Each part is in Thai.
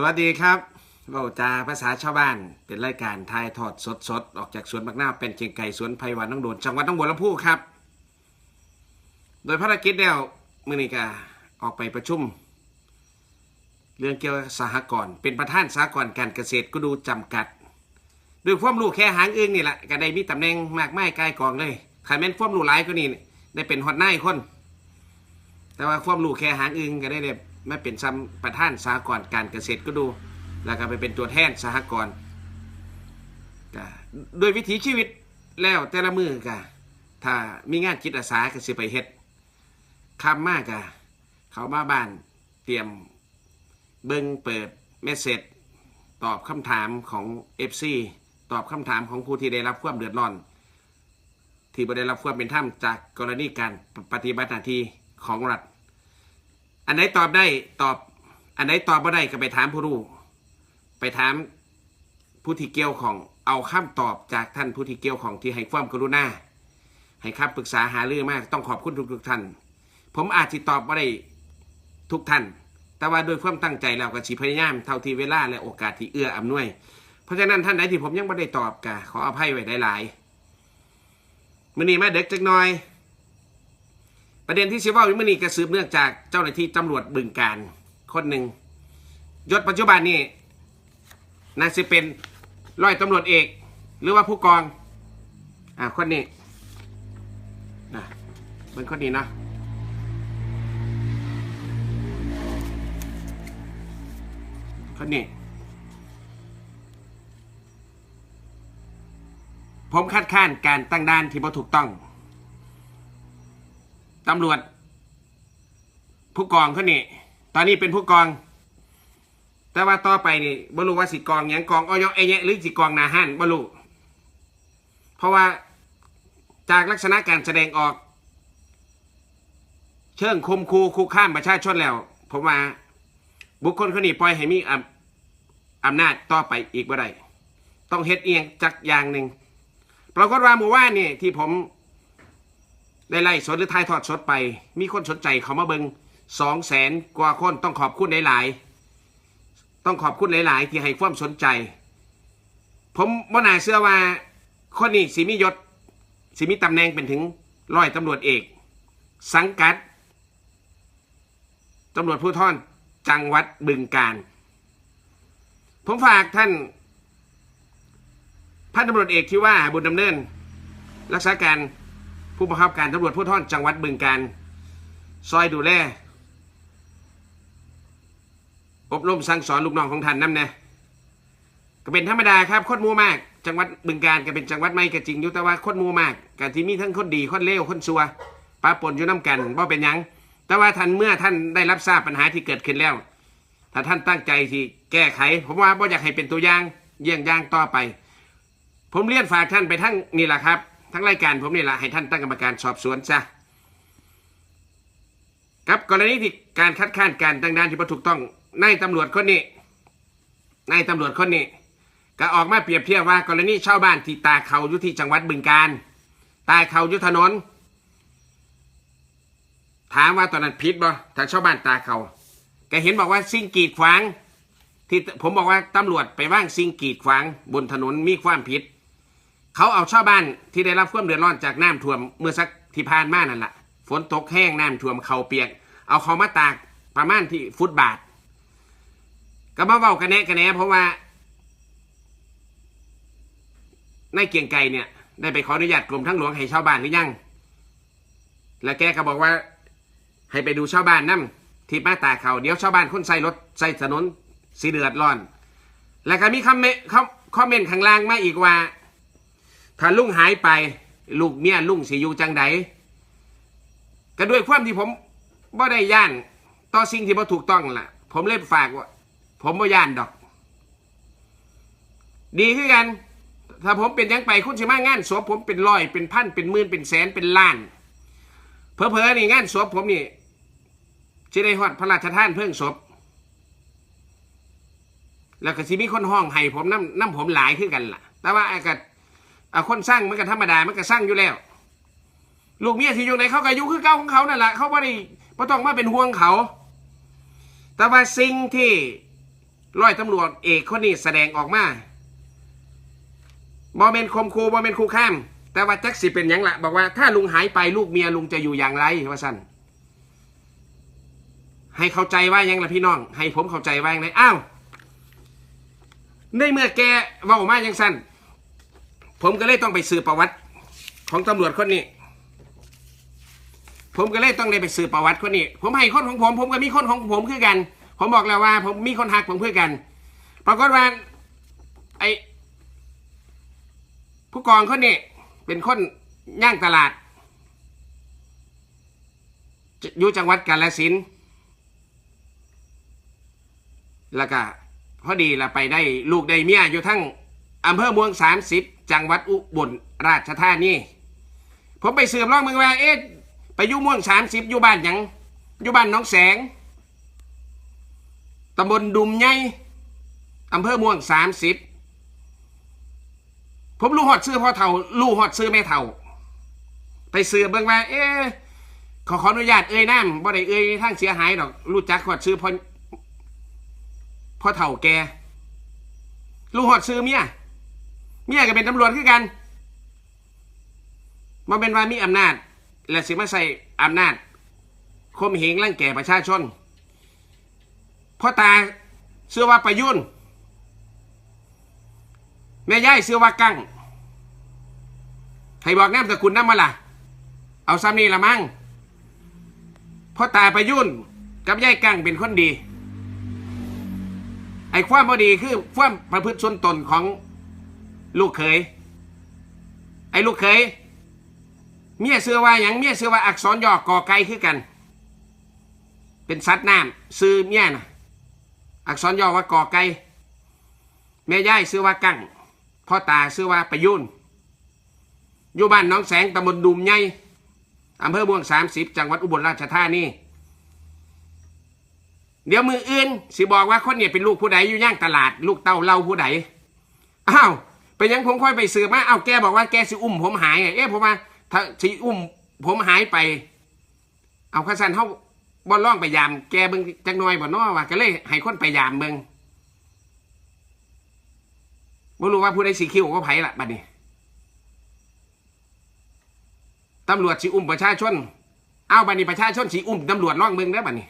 สวัสดีครับเบาจาภาษาชาวบ้าน เป็นรายการทายทอดสดสดออกจากสวนบักหน้าวเป็นเชียงไก่สวนไผ่หวานน้องโดนจังหวัดน้องบัวลำพูครับ โดยภารกิจแล้วมือนีก็ออกไปประชุม เรื่องเกี่ยวกับสหกรณ์เป็นประธานสหกรณ์การเกษตรก็ดูจำกัดด้วยความรู้แค่หางอึ้งนี่แหละก็ได้มีตำแหน่งมากไม้กายกองเลยใครแม่นความรู้หลายก็นี่ได้เป็นฮอดนาคน แต่ว่าความรู้แค่หางอึงก็ได้เนี่ย ไม่เป็นซ้ำประธานสหกรณ์การเกษตรก็ดู แล้วก็ไปเป็นตัวแทนสหกรณ์ก็โดยวิถีชีวิตแล้วแต่ละมือก็ถ้ามีงานจิตอาสาก็สิไปเฮ็ดคำมากก็เขามาบ้านเตรียมเบิงเปิดเมสเซจตอบคำถามของ FC ตอบคำถามของผู้ที่ได้รับความเดือดร้อน ที่บ่ได้รับความเป็นธรรมจากกรณีการปฏิบัติหน้าที่ของรัฐ อันไหนตอบได้ตอบ อันไหนตอบไม่ได้ก็ไปถามผู้รู้ ไปถามผู้ที่เกี่ยวของเอาคำตอบจากท่านผู้ที่เกี่ยวของที่ให้ความกรุณาให้คำปรึกษาหาเรื่องมากต้องขอบคุณทุกๆท่าน ผมอาจจะตอบไม่ได้ทุกท่าน แต่ว่าโดยความตั้งใจแล้วก็สิพยายามเท่าที่เวลาและโอกาสที่เอื้ออำนวย เพราะฉะนั้นท่านไหนที่ผมยังไม่ได้ตอบก็ขออภัยไว้หลายๆมื่อนี้มาเด็กจักหน่อย ประเด็นที่ซิว่าวิมอนีกระสืบเนื่องจากเจ้าหน้าที่ตำรวจบึงการคนหนึ่งยศปัจจุบันนี่น่าจะเป็นร้อยตำรวจเอก หรือว่าผู้กองอ่าคนนี้นะเป็นคนนี้นะคนนี้ผมคัดค้านการตั้งด่านที่บ่ถูกต้อง ตำรวจ ผู้กองเขานี่ ตอนนี้เป็นผู้กอง แต่ว่าต่อไปนี่บรู้ว่าสิกองยังกองออยเอเยหรือสิกองนาห้านบรู้เพราะว่าจากลักษณะการแสดงออก เชิงคมคูคุกข้ามประชาชนแล้ว ผมว่าบุคคลคนนี้ปล่อยให้มีอำนาจต่อไปอีกบ่ได้ต้องเฮ็ดเอียงจักอย่างหนึ่งปรากฏว่าหมู่ว่านนี่ที่ผม ได้ไล่สดหรือทายทอดสดไป มีคนสนใจเขามาเบิงสองแสนกว่าคนต้องขอบคุณหลายๆ ต้องขอบคุณหลาย ๆ ที่ให้ความสนใจ ผมบ่น่าเชื่อว่าคนนี้สิมียศสิมีตำแหน่งเป็นถึงร้อยตำรวจเอก สังกัดตำรวจผู้ท่อนจังหวัดบึงการ ผมฝากท่านพันตำรวจเอกที่ว่าบุญดำเนิน รักษาการ ผู้บังคับการตำรวจผู้ท่อนจังหวัดบึงการซอยดูแลอบรมสั่งสอนลูกน้องของท่านนั่นนะก็เป็นธรรมดาครับคนหมูมาก จังหวัดบึงการก็เป็นจังหวัดไม่ก็จริงอยู่แต่ว่าคนหมูมากการที่มีทั้งคนดีคนเลวคนซัวปะปนอยู่น้ากันว่าเป็นยัง แต่ว่าท่านเมื่อท่านได้รับทราบปัญหาที่เกิดขึ้นแล้ว ถ้าท่านตั้งใจที่แก้ไข ผมว่าบ่อยากให้เป็นตัวอย่างเยี่ยงอย่างต่อไป ผมเรียนฝากท่านไปทั้งนี่แหละครับ ทั้งรายการผมนี่แหละให้ท่านตั้งกรรมการสอบสวนซะครับกรณีที่การคัดค้านการตั้งด่านที่บ่ถูกต้องนายตำรวจคนนี้นายตำรวจคนนี้ก็ออกมาเปรียบเทียบว่ากรณีชาวบ้านที่ตาเขาอยู่ที่จังหวัดบึงการตาเขาอยู่ถนน ถามว่าตอนนั้นผิดบ่ถ้าชาวบ้านตาเขาแกเห็นบอกว่าสิ่งกีดขวางที่ผมบอกว่าตำรวจไปว่างสิ่งกีดขวางบนถนนมีความผิด เขาเอาชาวบ้านที่ได้รับความเดือดร้อนจากน้ำท่วมเมื่อสักที่ผ่านมานั่นแหละฝนตกแห้งน้ำท่วมเขาเปียก เอาเขามาตากประมาณที่ฟุตบาท ก็มาเว้ากันแน่กันแน่เพราะว่าในเกียงไก่เนี่ย ได้ไปขออนุญาตกรมทั้งหลวงให้ชาวบ้านหรือยัง แล้วแกก็บอกว่า ให้ไปดูชาวบ้านนั่ที่มาตากเขาเดี๋ยวชาวบ้านคนใส่รถใส่ถนนสีเดือดร้อน แล้วก็มีคอมเมนต์คอมเมนต์ข้างล่างมาอีกว่า ถ้าลุงหายไป ลูกเมียลุงสิอยู่จังใดก็ด้วยความที่ผมบ่ได้ย่านต่อสิ่งที่บ่ถูกต้องล่ะ ผมเลยฝากว่าผมบ่ย่านดอก ดีขึ้นกัน ถ้าผมเป็นยังไปคุณสิมางานศพผมเป็นร้อยเป็นพันเป็นหมื่นเป็นแสนเป็นล้านเพอเพอนี่งานศพผมนี่จะได้ฮอดพระราชทานเพิ่งศพแล้วก็สิมีคนห้องให้ผมน้ำน้ำผมหลายขึ้นกันล่ะ แต่ว่าไอ้ก็เอาคนสร้างมันก็ธรรมดามันก็สร้างอยู่แล้ว ลูกเมียที่อยู่ไหนเขาก็อยู่คือเก่าของเขานั่นแหละเขาไม่ได้ไม่ต้องมาเป็นห่วงเขา แต่ว่าสิ่งที่ร้อยตำรวจเอกคนนี้แสดงออกมาบอเป็นคมคูบอเป็นคูข้าม แต่ว่าแจักสิเป็นยังละบอกว่าถ้าลุงหายไปลูกเมียลุงจะอยู่อย่างไรว่าสั้นให้เข้าใจว่ายังละพี่น้อง ให้ผมเข้าใจว่ายังไงอ้าวในเมื่อแกว่ามาอย่างสั้น ผมก็เลยต้องไปสืบประวัติ ของตำรวจคนนี้ ผมก็เลยต้องได้ไปสืบประวัติคนนี้ ผมให้คนของผม ผมก็มีคนของผมคือกัน ผมบอกแล้วว่า ผมมีคนหักผมเพื่อกัน ปรากฏว่าไอผู้กองคนนี้เป็นคนย่างตลาดอยู่จังหวัดกาฬสินแล้วก็พอดีละไปได้ลูกได้เมียอยู่ทั้งอำเภอเมืองสามสิบ จังหวัดอุบลราชธานีผมไปสืบล่องเมึงว่าเอ๊ะไปอยู่มืองสามสิบอยู่บ้านหยังอยู่บ้านน้องแสงตำบลดุมใหญ่อำเภอมืองสามสิบผมรู้หอดซื้อพ่อเท่ารู้หอดซื้อแม่เท่า ไปสืบเบิ่งว่า เอ๊ะขอขออนุญาตเอ่ยน้ำบ่ได้เอ่ยทางเสียหายดอก รู้จักหอดซื้อพ่อพ่อเท่าแกรู้หอดซื้อเมีย เมียก็เป็นตำรวจคือกันมาเป็นว่ามีอำนาจ และสิมาใส่อำนาจข่มเหงร่างแก่ประชาชนพ่อตาเชื่อว่าประยุนแม่ย่ายเชื่อว่ากั้งให้บอกน้ำตะคุณน้ำมาล่ะ เอาซ้ำนี่ละมั้งพ่อตาประยุนกับย่ายกั้งเป็นคนดี ไอ้ความพอดีคือความประพฤติชนตนของ ลูกเขยไอ้ลูกเขยเมียเสือว่าอย่างเมียเสือว่าอักษรย่อกอไก่คือกัน เป็นสัตว์น้ำซื้อเมียนะอักษรย่อว่ากอไก่แม่ย่ายซื้อว่ากั้งพ่อตาซื้อว่าประยุนอยู่บ้านน้องแสงตำบลดุมใหญ่อำเภอเมืองสามสิบจังหวัดอุบลราชธานีเดี๋ยวมืออื่นสิบอกว่าคนเนี่ยเป็นลูกผู้ใดอยู่ย่างตลาด ลูกเต้าเล่าผู้ใดอ้าว ไปยังผมค่อยไปสืบมาเอ้าแกบอกว่าแกสิอุ้มผมหายไงเอ๊ะผมว่าถ้าสิอุ้มผมหายไป เอาข้าสันเขาบอลล่องไปยาม แกเบิ่งจักหน่อยบ่น้อว่าก็เลยให้คนไปยามเบิ่งบ่รู้ว่าผู้ใดสิคิวก็ไผละบัดนี้ตำรวจสิอุ้มประชาชน เอาบัดนี้ประชาชนสิอุ้มตำรวจล่องเบิ่งได้บัดนี้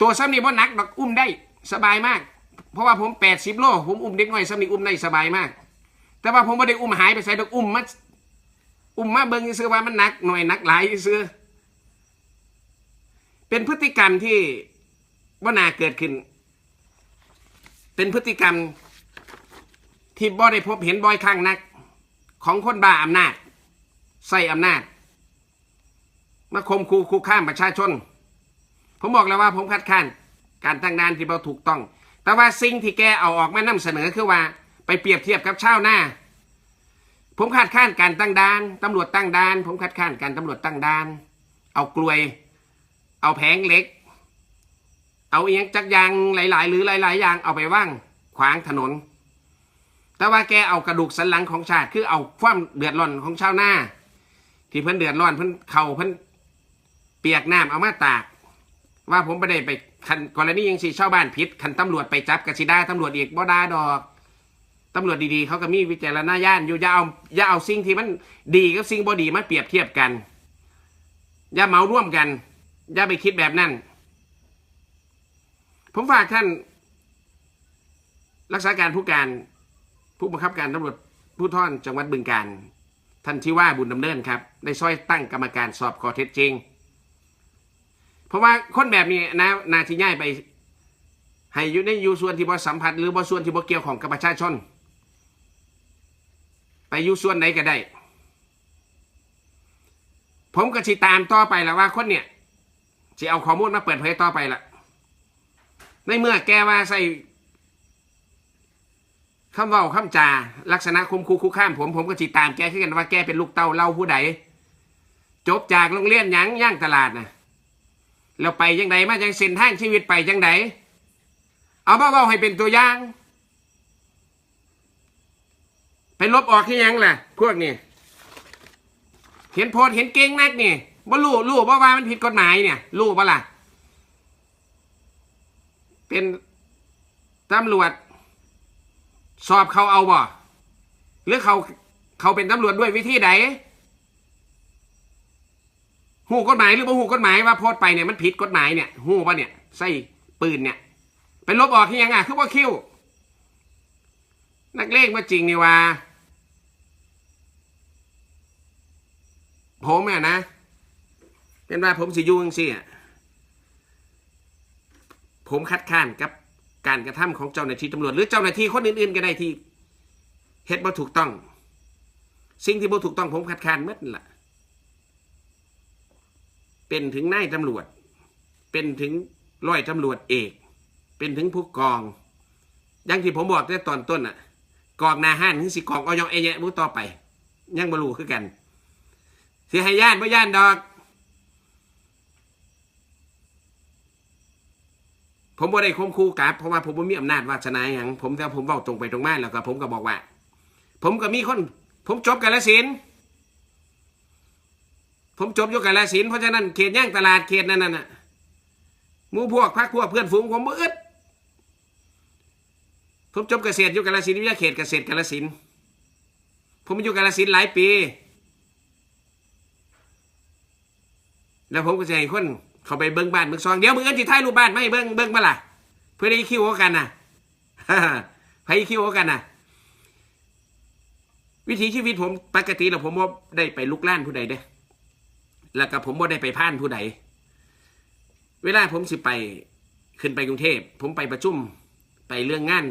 ตัวซ้ำนี่บ่หนักดอกอุ้มได้ สบายมาก เพราะว่าผมแปดสิบโลผมอุ้มเด็กน้อยซ้ำนีอุ้มได้สบายมาก แต่ว่าผมไม่ได้อุ้มหายไปใส่ดอกอุ้มมาอุ้มมาเบิ่งซื้อว่ามันหนักหน่อยหนักหลายซื้อเป็นพฤติกรรมที่ว่านาเกิดขึ้น เป็นพฤติกรรมที่บ่ได้พบเห็นบ่อยครั้งนัก ของคนบ้าอำนาจ ใส่อำนาจ มาคมคูคุกข้ามประชาชน ผมบอกแล้วว่าผมคัดค้าน การตั้งด่านที่เราถูกต้อง แต่ว่าสิ่งที่แกเอาออกมานำเสนอคือว่า ไปเปรียบเทียบกับชาวนาผมคัดค้านการตั้งด่านตำรวจตั้งด่าน ผมคัดค้านการตำรวจตั้งด่าน เอากลวย เอาแผงเหล็ก เอาเอียงจักรยางหลาย ๆ หรือหลาย ๆ อย่างเอาไปว่างขวางถนน แต่ว่าแกเอากระดูกสันหลังของชาติคือเอาความเดือดร้อนของชาวนาที่เพิ่นเดือดร้อนเพิ่นเข่าเพิ่นเปียกน้ำเอามาตาก ว่าผมไม่ได้ไปคันกรณียังสิชาวบ้านผิดคันตำรวจไปจับกสิดาตำรวจอีกบ่ดาดอกตำรวจดีๆ เขาก็มีวิจารณญาณอยู่อย่าเอาอย่าเอาสิ่งที่มันดีกับสิ่งบ่ดีมาเปรียบเทียบกันอย่าเหมาร่วมกันอย่าไปคิดแบบนั้น ผมฝากท่าน รักษาการผู้การผู้บังคับการตำรวจผู้ท่อนจังหวัดบึงการท่านที่ว่าบุญดำเนินครับ ได้ช่วยตั้งกรรมการสอบข้อเท็จจริง เพราะว่าคนแบบนี้นะนาที่ง่ายไป ให้อยู่ในอยู่ส่วนที่บ่สัมผัส หรือบ่ส่วนที่บ่เกี่ยวของกับประชาชน ไปอยู่ส่วนไหนก็ได้ ผมก็สิตามต่อไปแล้วว่าคนเนี่ยจะเอาข้อมูลมาเปิดเผยต่อไปละในเมื่อแกว่าใส่คำเว่าคำจาลักษณะคุมคูคุข้ามผมผมก็สิตามแกขึ้นกันว่าแกเป็นลูกเต้าเล่าผู้ใดจบจากโรงเรียนยังย่างตลาดนะ แล้วไปยังไงมาจังเส้นทางชีวิตไปจังไดเอามาเว้าให้เป็นตัวอย่าง ไปลบออกที่ยังล่ะ พวกนี้เห็นโพดเห็นเก่งนักนี่บ่รู้รู้บ่ว่ามันผิดกฎหมายเนี่ยรู้บ่ล่ะ เป็นตำรวจ สอบเขาเอาบ่หรือเขาเขาเป็นตำรวจด้วยวิธีใด หูกฎหมายหรือบ่หูกฎหมายว่าโพสต์ไปเนี่ยมันผิดกฎหมายเนี่ยหูป่ะเนี่ยใส่ปืนเนี่ยไปลบออกที่ยังอะคือว่าคิวนักเลงมาจริงนี่ว่าผมเนี่ยนะ เป็นว่าผมสิยุ่งซี่ะผมคัดค้านกับการกระทำของเจ้าหน้าที่ตำรวจ หรือเจ้าหน้าที่คนอื่นๆก็ได้ที่เฮ็ดบ่ถูกต้อง สิ่งที่บ่ถูกต้องผมคัดค้านหมดนั่นล่ะ เป็นถึงนายตำรวจ เป็นถึงร้อยตำรวจเอก เป็นถึงผู้กองอยังที่ผมบอกในตอนต้นอะ กองนาห้านถึงสิกองออยงเอเยะมูต่อไป ยังบรูคือกันสิให้ย่านบ่ย่านดอก ผมบ่ได้คมคู่กับเพราะว่าผมบ่มีอำนาจวาสนาหยังผมแต่ผมเว้าตรงไปตรงมาแล้วก็ผมก็บอกว่า ผมก็มีคน ผมจบกาฬสิน ผมจบอยู่กาฬสินเพราะฉะนั้นเขตย่างตลาดเขตนั้นน่ะมู่พวกพักพวกเพื่อนฝูงผมบ่อึดผมจบเกษตรอยู่กาฬสินวิทยาเขตเกษตรกาฬสินผมอยู่กาฬสินหลายปี แล้วผมก็จะให้คนเขาไปเบิ้งบ้านเบิ้งซองเดี๋ยวมึงเอิ้นที่ท้ายรูปบ้านไม่เบิ้งเบิ้งมาล่ะ เพื่อได้คิวกันน่ะให้คิวกันน่ะวิถีชีวิตผมปกติแล้วผมว่าได้ไปลุกล้านผู้ใดเด้ แล้วก็ผมว่ได้ไปพ่านผู้ใด เวลาผมสิไปขึ้นไปกรุงเทพ ผมไปประชุมไปเรื่องงาน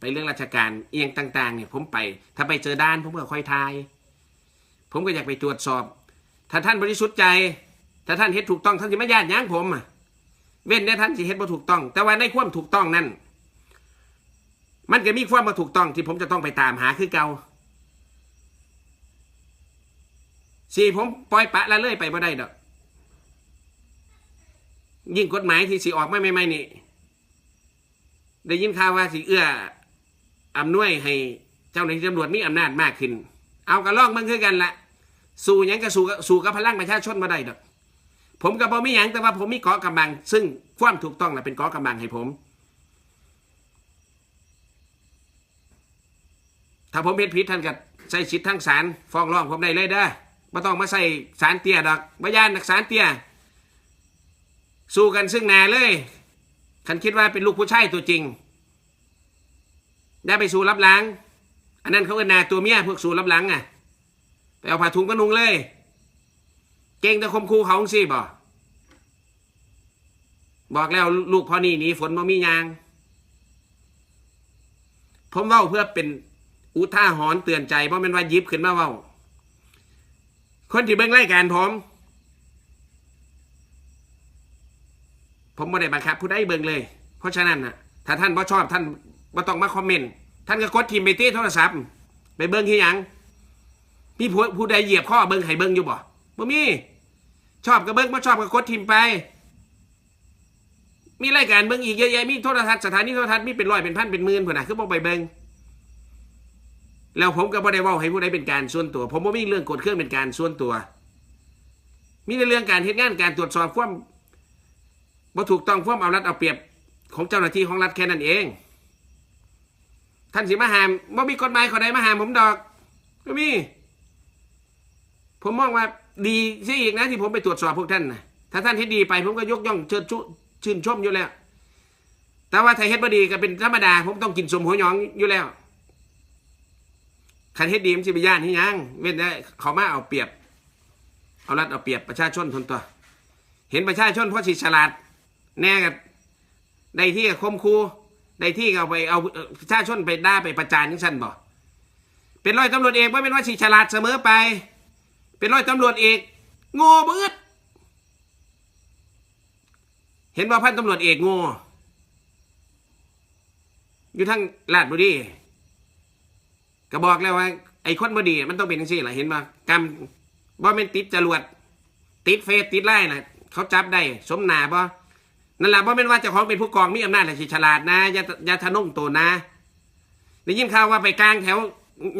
ไปเรื่องราชการเอียงต่างๆเนี่ยผมไป ถ้าไปเจอด้านผมก็ค่อยทาย ผมก็อยากไปตรวจสอบ ถ้าท่านบริสุทธิ์ใจ ถ้าท่านเฮ็ดถูกต้องท่านสิไม่ญาติยั้งผมอะเว้นแต่ท่านสิเฮ็ดบ่ถูกต้อง แต่ว่าในความถูกต้องนั้นมันก็มีความบ่ถูกต้องที่ผมจะต้องไปตามหาคือเก่า สี่ผมปล่อยปะละเลยไปบ่ได้ดอก ยิ่งกฎหมายที่สิออกไมาใหม่นี่ ได้ยินข่าวว่าสิเอื้ออำนวยให้เจ้าหน้าที่ตำรวจมีอำนาจมากขึ้น เอากระลองมันคือกันละสู้หยังก็สู้กับสู้กับพลังประชาชนมาได้ดอก ผมก็บ่มีหยังแต่ว่าผมมีเกาะกำบัง ซึ่งความถูกต้องน่ะเป็นเกาะกำบังให้ผม ถ้าผมผิดผิดท่านก็ใส่สิทธิ์ทั้งศาลฟ้องร้องผมได้เลยเด้อ ไม่ต้องมาใส่สารเตี้ยดอกบ่ย่านนักสารเตี้ยสู้กันซึ่งหนาเลยคันคิดว่าเป็นลูกผู้ชายตัวจริงอย่าไปสู้รับหลังอันนั้นเขาเอินนาตัวเมียพวกสู้รับหลังอะไปเอาผ้าถุงมานุงเลย เก่งแต่คมคูเขาสิบ่บอกแล้วลูกพ่อนี่หนีฝนบ่มียาง ผมเว้าเพื่อเป็นอุท่าหรณ์เตือนใจเพราะมันว่ายิบขึ้นมาเว้า คนที่เบิ่งรายการผม ผมไม่ได้บังคับผู้ใดเบิ่งเลย เพราะฉะนั้นนะถ้าท่านบ่ชอบท่านบ่ต้องมาคอมเมนต์ท่านก็กดทีมไปที่โทรศัพท์ ไปเบิ่งที่ยังมีผู้ผู้ใดเหยียบข้อเบิ่งให้เบิ่งอยู่บ่บ่มี ชอบก็เบิ่งบ่ชอบก็กดทีมไป มีรายการเบิ่งอีกเยอะแยะมีโทรทัศน์สถานีโทรทัศน์มีเป็นร้อยเป็นพันเป็นหมื่นพุ่นน่ะคือบ่ไปเบิ่ง แล้วผมก็บ่ได้ว้าให้ผู้ใดเป็นการส่วนตัว ผมบ่มีเรื่องกดเครื่องเป็นการส่วนตัว มีในเรื่องการเฮ็ดงานการตรวจสอบความบ่ถูกต้องความเอารัดเอาเปรียบของเจ้าหน้าที่ของรัฐแค่นั้นเอง ท่านสิมาหามบ่มีกฎหมายข้อใดมาหามผมดอกก็มี ผมมองว่าดีซะอีกนะที่ผมไปตรวจสอบพวกท่านนะถ้าท่านเฮ็ดดีไปผมก็ยกย่องเชิดชุชื่นชมอยู่แล้ว แต่ว่าถ้าเฮ็ดบ่ดีก็เป็นธรรมดา ผมต้องกินสมหัวหยองอยู่แล้ว คันเฮ็ดดีมันสิไปย่านที่ยังเว้นได้เขามาเอาเปรียบ เอารัดเอาเปรียบประชาชนทนตัว เห็นประชาชนเพราะสิฉลาด แน่กับในที่กับคมคูในที่ก็เอาไปเอาประชาชนไปด่าไปประจานยังสั้นบ่เป็นร้อยตำรวจเอกว่าเป็นว่าสิฉลาดเสมอไป เป็นร้อยตำรวจเอกโง่บืดเห็นว่าพันตำรวจเอกโง่อยู่ทั้งลาดบุรี ก็บอกแล้วว่า ไอ้คนบดีมันต้องเป็นยังซี่แหละเห็นว่ากรรมบ่เป็นติดจรวดติดเฟซติดไล่น่ะ เขาจับได้ สมนาบ่นั่นแหละบ่เป็นว่าเจ้าของเป็นผู้กองมีอำนาจและสิฉลาดนะอย่าอย่าทะนุ่งตัวนะได้ยินข่าวว่าไปกลางแถว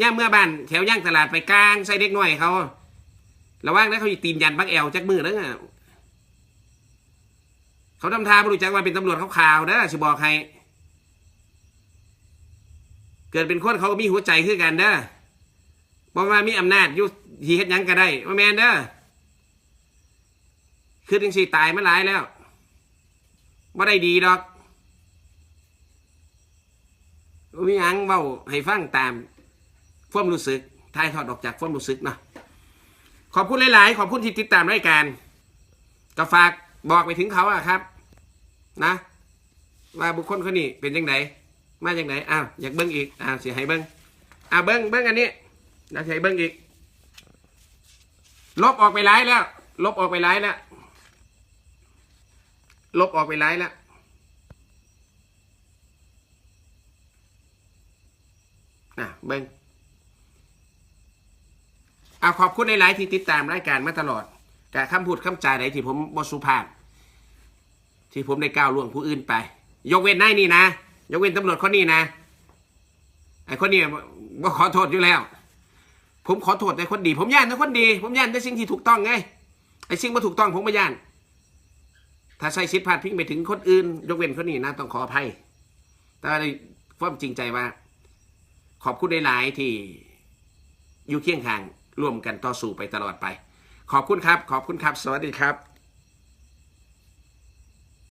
ย่าเมื่อบ้านแถวย่างตลาดไปกลางใส่เด็กน้อยเขาระว่างนั้นเขาตีนยันบักแอวจักมือแล้วอะเขาทำท่าบรู้จักว่าเป็นตำรวจเขาข่าวนะสิบอกใคร เกิดเป็นคนเขาก็มีหัวใจคือกันเด้อบ่ว่ามีอำนาจยู่ที่เฮ็ดยังก็ได้บ่แมนเด้อคือจังซี่ตายมาหลายแล้วบ่ได้ดีดอกมีหยังเว้าให้ฟังตามความรู้สึกทายทอดออกจากความรู้สึกเนาะขอบคุณหลาย ๆ ขอบคุณที่ติดตามรายการก็ฝากบอกไปถึงเขาอะครับ นะ ว่าบุคคลคนนี้เป็นยังไง มาจังไหนอ้าวอยากเบิ้งอีกอ้าวเสียให้เบิ้งอ้าวเบิ้งเบิ้งอันนี้นะเสียให้เบิ้งอีก ลบออกไปไล่แล้ว ลบออกไปไล่แล้วลบออกไปไล่แล้วอะเบิ้งเอาขอบคุณในไลฟ์ที่ติดตามรายการมาตลอดแต่คำพูดคำจาใดที่ผมบสุภาพ ที่ผมได้ก้าวล่วงผู้อื่นไป ยกเว้นนายนี่นะ ยกเว้นตำรวจคนนี้นะไอ้คนนี้ว่าขอโทษอยู่แล้ว ผมขอโทษในคนดี ผมย่านในคนดี ผมย่านในสิ่งที่ถูกต้องไงไอ้สิ่งไม่ถูกต้องผมไม่ย่าน ถ้าใส่สิทธิพาดพิงไปถึงคนอื่น ยกเว้นคนนี้นะต้องขออภัย แต่ในความจริงใจว่า ขอบคุณหลายๆที่อยู่เคียงข้างร่วมกันต่อสู้ไปตลอดไป ขอบคุณครับ ขอบคุณครับ สวัสดีครับ